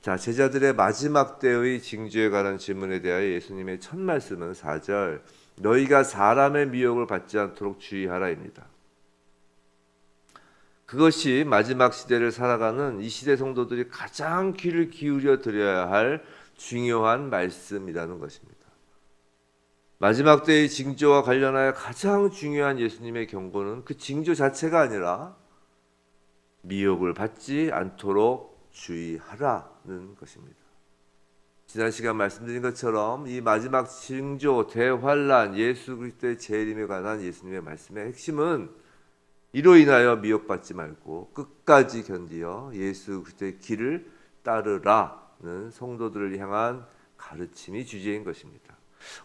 자, 제자들의 마지막 때의 징조에 관한 질문에 대하여 예수님의 첫 말씀은 4절 너희가 사람의 미혹을 받지 않도록 주의하라입니다. 그것이 마지막 시대를 살아가는 이 시대 성도들이 가장 귀를 기울여 드려야 할 중요한 말씀이라는 것입니다. 마지막 때의 징조와 관련하여 가장 중요한 예수님의 경고는 그 징조 자체가 아니라 미혹을 받지 않도록 주의하라는 것입니다. 지난 시간 말씀드린 것처럼 이 마지막 징조 대환란 예수 그리스도의 재림에 관한 예수님의 말씀의 핵심은 이로 인하여 미혹받지 말고 끝까지 견디어 예수 그리스도의 길을 따르라는 성도들을 향한 가르침이 주제인 것입니다.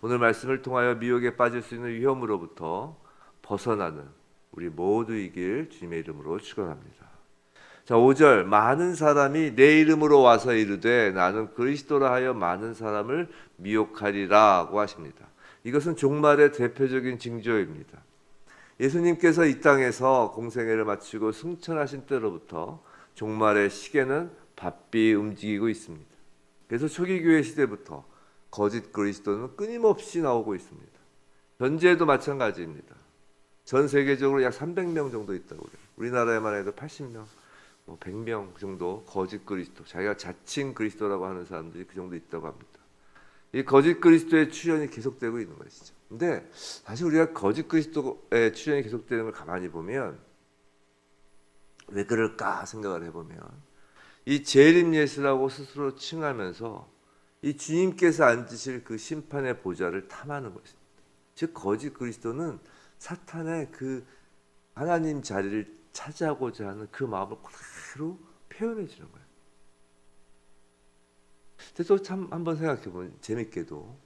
오늘 말씀을 통하여 미혹에 빠질 수 있는 위험으로부터 벗어나는 우리 모두이길 주님의 이름으로 축원합니다. 자, 5절 많은 사람이 내 이름으로 와서 이르되 나는 그리스도라 하여 많은 사람을 미혹하리라고 하십니다. 이것은 종말의 대표적인 징조입니다. 예수님께서 이 땅에서 공생애를 마치고 승천하신 때로부터 종말의 시계는 바삐 움직이고 있습니다. 그래서 초기 교회 시대부터 거짓 그리스도는 끊임없이 나오고 있습니다. 현재도 마찬가지입니다. 전 세계적으로 약 300명 정도 있다고 그래요. 우리나라에만 해도 80명, 뭐 100명 정도 거짓 그리스도, 자기가 자칭 그리스도라고 하는 사람들이 그 정도 있다고 합니다. 이 거짓 그리스도의 출현이 계속되고 있는 것이죠. 근데 사실 우리가 거짓 그리스도의 출현이 계속되는 걸 가만히 보면 왜 그럴까 생각을 해보면 이 재림 예수라고 스스로 칭하면서 이 주님께서 앉으실 그 심판의 보좌를 탐하는 것입니다. 즉 거짓 그리스도는 사탄의 그 하나님 자리를 차지하고자 하는 그 마음을 그대로 표현해 주는 거예요. 그래서 참 한번 생각해 보면 재밌게도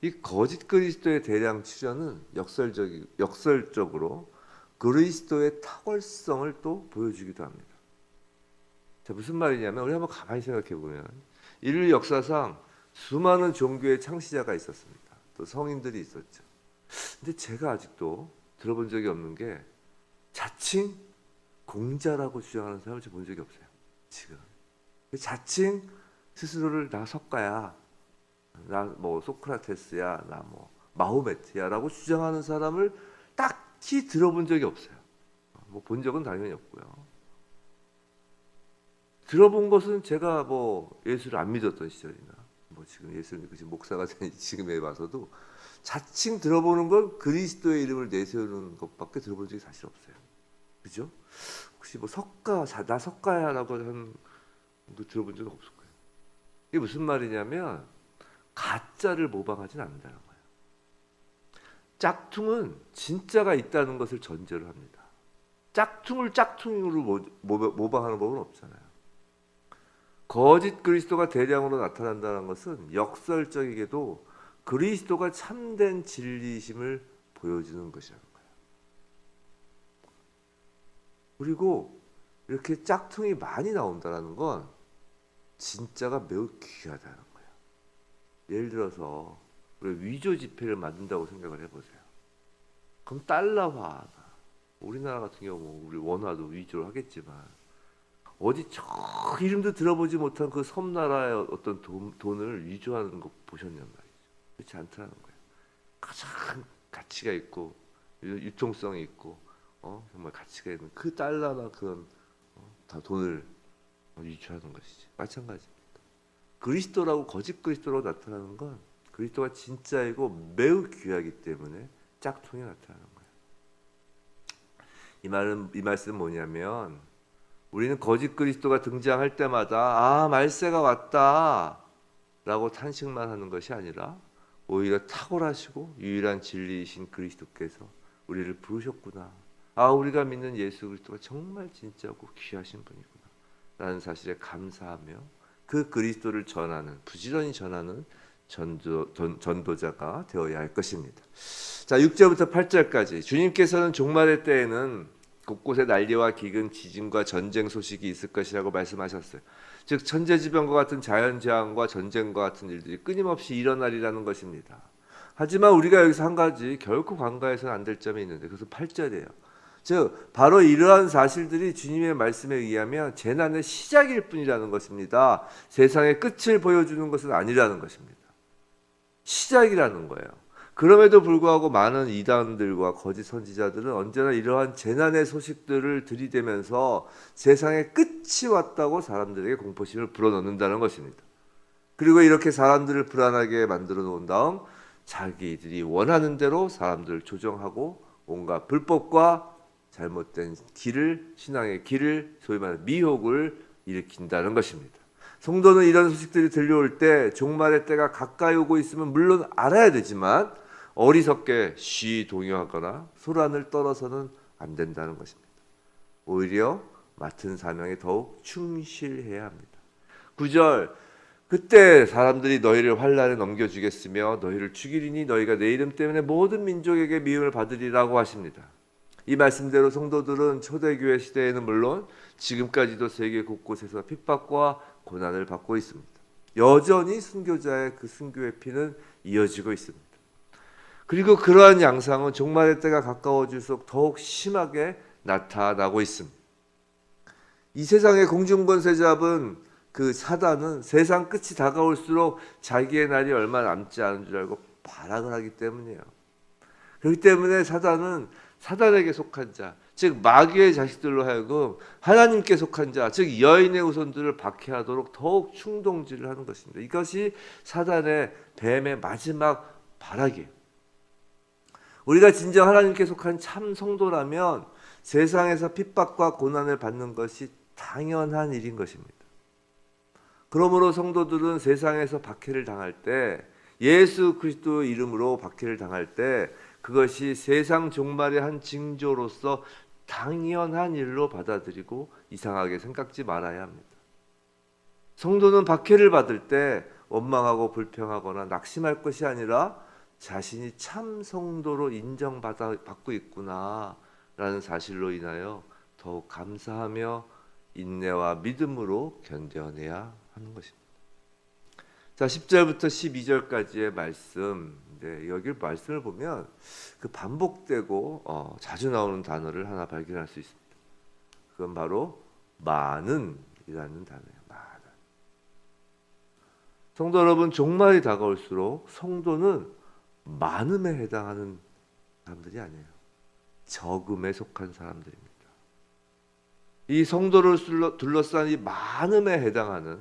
이 거짓 그리스도의 대량 출현은 역설적 역설적으로 그리스도의 탁월성을 또 보여주기도 합니다. 자, 무슨 말이냐면 우리 한번 가만히 생각해 보면 인류 역사상 수많은 종교의 창시자가 있었습니다. 또 성인들이 있었죠. 근데 제가 아직도 들어본 적이 없는 게 자칭 공자라고 주장하는 사람을 제가 본 적이 없어요. 지금 자칭 스스로를 나 석가야, 나 뭐 소크라테스야, 나 뭐 마호메트야라고 주장하는 사람을 딱히 들어본 적이 없어요. 뭐 본 적은 당연히 없고요. 들어본 것은 제가 뭐 예수를 안 믿었던 시절이나 뭐 지금 예수를 믿고 지금 목사가 된 지금에 와서도 자칭 들어보는 건 그리스도의 이름을 내세우는 것밖에 들어본 적이 사실 없어요. 그죠? 혹시 뭐 석가, 자, 나 석가야라고 하는 거 들어본 적은 없을 거예요. 이게 무슨 말이냐면 가짜를 모방하진 않는다는 거예요. 짝퉁은 진짜가 있다는 것을 전제로 합니다. 짝퉁을 짝퉁으로 모방하는 법은 없잖아요. 거짓 그리스도가 대량으로 나타난다는 것은 역설적이게도 그리스도가 참된 진리심을 보여주는 것이라는 거예요. 그리고 이렇게 짝퉁이 많이 나온다는 건 진짜가 매우 귀하다는 거예요. 예를 들어서 위조 지폐를 만든다고 생각을 해보세요. 그럼 달러화, 우리나라 같은 경우 뭐 우리 원화도 위조를 하겠지만 어디 저 이름도 들어보지 못한 그 섬나라의 어떤 돈, 돈을 위조하는 거 보셨냔 말이죠. 그렇지 않다는 거예요. 가장 가치가 있고 유- 유통성이 있고 어, 정말 가치가 있는 그 달러나 그런 어, 다 돈을 위조하는 것이지. 마찬가지입니다. 그리스도라고 거짓 그리스도로 나타나는 건 그리스도가 진짜이고 매우 귀하기 때문에 짝퉁이 나타나는 거예요. 이 말은 이 말씀은 뭐냐면 우리는 거짓 그리스도가 등장할 때마다 아 말세가 왔다라고 탄식만 하는 것이 아니라 오히려 탁월하시고 유일한 진리이신 그리스도께서 우리를 부르셨구나. 아 우리가 믿는 예수 그리스도가 정말 진짜고 귀하신 분이구나. 라는 사실에 감사하며 그 그리스도를 전하는 부지런히 전하는 전도, 전, 전도자가 되어야 할 것입니다. 자 6절부터 8절까지 주님께서는 종말의 때에는 곳곳에 난리와 기근, 지진과 전쟁 소식이 있을 것이라고 말씀하셨어요. 즉 천재지변과 같은 자연 재앙과 전쟁과 같은 일들이 끊임없이 일어나리라는 것입니다. 하지만 우리가 여기서 한 가지 결코 관가해서는 안 될 점이 있는데 그것은 8절이에요. 즉 바로 이러한 사실들이 주님의 말씀에 의하면 재난의 시작일 뿐이라는 것입니다. 세상의 끝을 보여주는 것은 아니라는 것입니다. 시작이라는 거예요. 그럼에도 불구하고 많은 이단들과 거짓 선지자들은 언제나 이러한 재난의 소식들을 들이대면서 세상의 끝이 왔다고 사람들에게 공포심을 불어넣는다는 것입니다. 그리고 이렇게 사람들을 불안하게 만들어 놓은 다음 자기들이 원하는 대로 사람들을 조정하고 온갖 불법과 잘못된 길을 신앙의 길을 소위 말하는 미혹을 일으킨다는 것입니다. 성도는 이런 소식들이 들려올 때 종말의 때가 가까이 오고 있으면 물론 알아야 되지만 어리석게 쉬 동요하거나 소란을 떨어서는 안 된다는 것입니다. 오히려 맡은 사명에 더욱 충실해야 합니다. 9절 그때 사람들이 너희를 환란에 넘겨주겠으며 너희를 죽이리니 너희가 내 이름 때문에 모든 민족에게 미움을 받으리라고 하십니다. 이 말씀대로 성도들은 초대교회 시대에는 물론 지금까지도 세계 곳곳에서 핍박과 고난을 받고 있습니다. 여전히 순교자의 그 순교의 피는 이어지고 있습니다. 그리고 그러한 양상은 종말의 때가 가까워질수록 더욱 심하게 나타나고 있습니다. 이 세상의 공중권세 잡은 그 사단은 세상 끝이 다가올수록 자기의 날이 얼마 남지 않은 줄 알고 발악을 하기 때문이에요. 그렇기 때문에 사단은 사단에게 속한 자, 즉 마귀의 자식들로 하여금 하나님께 속한 자, 즉 여인의 후손들을 박해하도록 더욱 충동질을 하는 것입니다. 이것이 사단의 뱀의 마지막 발악이에요. 우리가 진정 하나님께 속한 참 성도라면 세상에서 핍박과 고난을 받는 것이 당연한 일인 것입니다. 그러므로 성도들은 세상에서 박해를 당할 때 예수 그리스도 이름으로 박해를 당할 때 그것이 세상 종말의 한 징조로서 당연한 일로 받아들이고 이상하게 생각지 말아야 합니다. 성도는 박해를 받을 때 원망하고 불평하거나 낙심할 것이 아니라 자신이 참 성도로 인정받고 있구나라는 사실로 인하여 더욱 감사하며 인내와 믿음으로 견뎌내야 하는 것입니다. 자, 10절부터 12절까지의 말씀. 네, 여기 말씀을 보면 그 반복되고 어, 자주 나오는 단어를 하나 발견할 수 있습니다. 그건 바로 많은이라는 단어예요. 많은. 성도 여러분, 종말이 다가올수록 성도는 많음에 해당하는 사람들이 아니에요. 적음에 속한 사람들입니다. 이 성도를 둘러싼 이 많음에 해당하는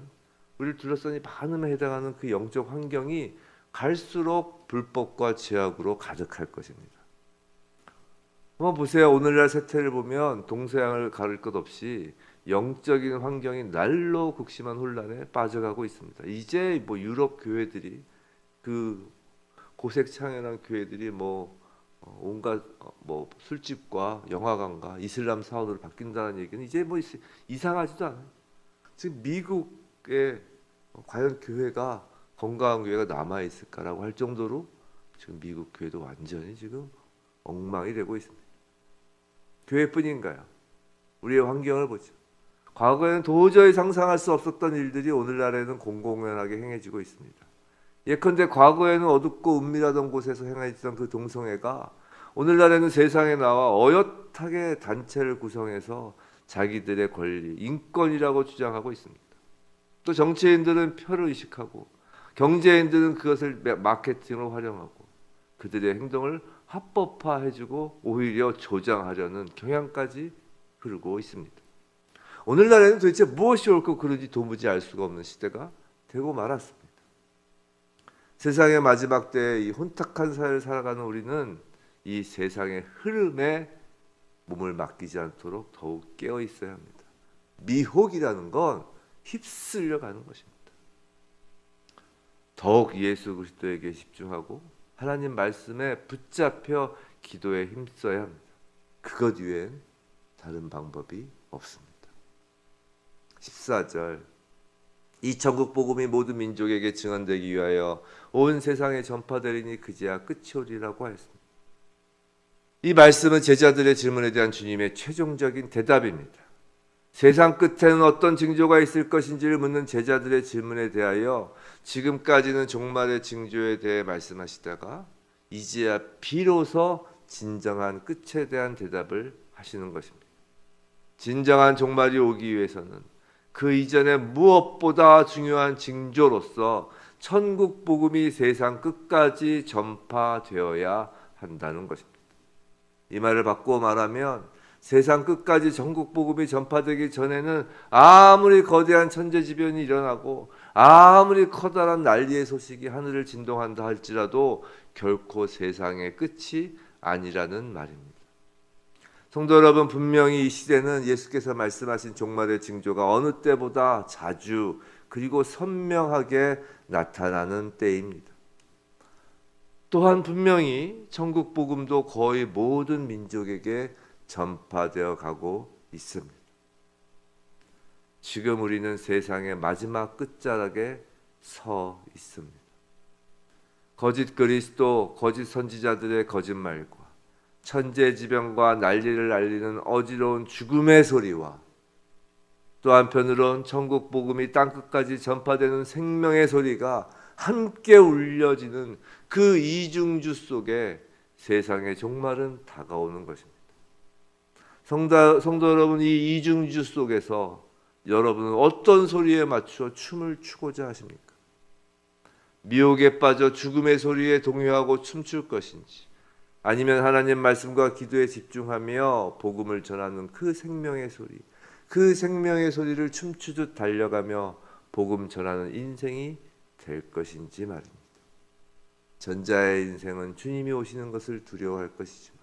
우리를 둘러싼 이 많음에 해당하는 그 영적 환경이 갈수록 불법과 죄악으로 가득할 것입니다. 한번 보세요. 오늘날 세태를 보면 동서양을 가릴 것 없이 영적인 환경이 날로 극심한 혼란에 빠져가고 있습니다. 이제 뭐 유럽 교회들이 그 고색 창연한 교회들이 뭐 어, 온갖 어, 뭐 술집과 영화관과 이슬람 사원으로 바뀐다는 얘기는 이제 뭐 이상하지도 않아요. 지금 미국에 과연 교회가 건강한 교회가 남아 있을까라고 할 정도로 지금 미국 교회도 완전히 지금 엉망이 되고 있습니다. 교회뿐인가요? 우리의 환경을 보죠. 과거에는 도저히 상상할 수 없었던 일들이 오늘날에는 공공연하게 행해지고 있습니다. 예컨대 과거에는 어둡고 은밀하던 곳에서 행해지던 그 동성애가 오늘날에는 세상에 나와 어엿하게 단체를 구성해서 자기들의 권리, 인권이라고 주장하고 있습니다. 또 정치인들은 표를 의식하고 경제인들은 그것을 마케팅으로 활용하고 그들의 행동을 합법화해주고 오히려 조장하려는 경향까지 흐르고 있습니다. 오늘날에는 도대체 무엇이 옳고 그른지 도무지 알 수가 없는 시대가 되고 말았습니다. 세상의 마지막 때이 혼탁한 사회를 살아가는 우리는 이 세상의 흐름에 몸을 맡기지 않도록 더욱 깨어 있어야 합니다. 미혹이라는 건 휩쓸려 가는 것입니다. 더욱 예수 그리스도에게 집중하고 하나님 말씀에 붙잡혀 기도에 힘써야 합니다. 그것 외엔 다른 방법이 없습니다. 14절 이 천국 복음이 모든 민족에게 증언되기 위하여 온 세상에 전파되리니 그제야 끝이 오리라고 하였습니다. 이 말씀은 제자들의 질문에 대한 주님의 최종적인 대답입니다. 세상 끝에는 어떤 징조가 있을 것인지를 묻는 제자들의 질문에 대하여 지금까지는 종말의 징조에 대해 말씀하시다가 이제야 비로소 진정한 끝에 대한 대답을 하시는 것입니다. 진정한 종말이 오기 위해서는 그 이전에 무엇보다 중요한 징조로서 천국 복음이 세상 끝까지 전파되어야 한다는 것입니다. 이 말을 바꾸어 말하면 세상 끝까지 전국 복음이 전파되기 전에는 아무리 거대한 천재지변이 일어나고 아무리 커다란 난리의 소식이 하늘을 진동한다 할지라도 결코 세상의 끝이 아니라는 말입니다. 성도 여러분 분명히 이 시대는 예수께서 말씀하신 종말의 징조가 어느 때보다 자주 그리고 선명하게 나타나는 때입니다. 또한 분명히 천국 복음도 거의 모든 민족에게 전파되어 가고 있습니다. 지금 우리는 세상의 마지막 끝자락에 서 있습니다. 거짓 그리스도, 거짓 선지자들의 거짓말과 천재지변과 난리를 알리는 어지러운 죽음의 소리와 또 한편으론 천국 복음이 땅 끝까지 전파되는 생명의 소리가 함께 울려지는 그 이중주 속에 세상의 종말은 다가오는 것입니다. 성도, 성도 여러분 이 이중주 속에서 여러분은 어떤 소리에 맞추어 춤을 추고자 하십니까? 미혹에 빠져 죽음의 소리에 동요하고 춤출 것인지 아니면 하나님 말씀과 기도에 집중하며 복음을 전하는 그 생명의 소리 그 생명의 소리를 춤추듯 달려가며 복음 전하는 인생이 될 것인지 말입니다. 전자의 인생은 주님이 오시는 것을 두려워할 것이지만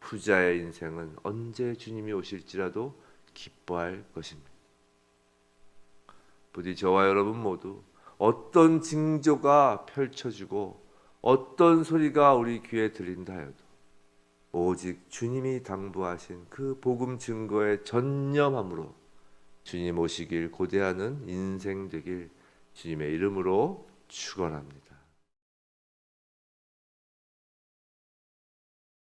후자의 인생은 언제 주님이 오실지라도 기뻐할 것입니다. 부디 저와 여러분 모두 어떤 징조가 펼쳐지고 어떤 소리가 우리 귀에 들린다 하여도 오직 주님이 당부하신 그 복음 증거에 전념함으로 주님 오시길 고대하는 인생 되길 주님의 이름으로 축원합니다.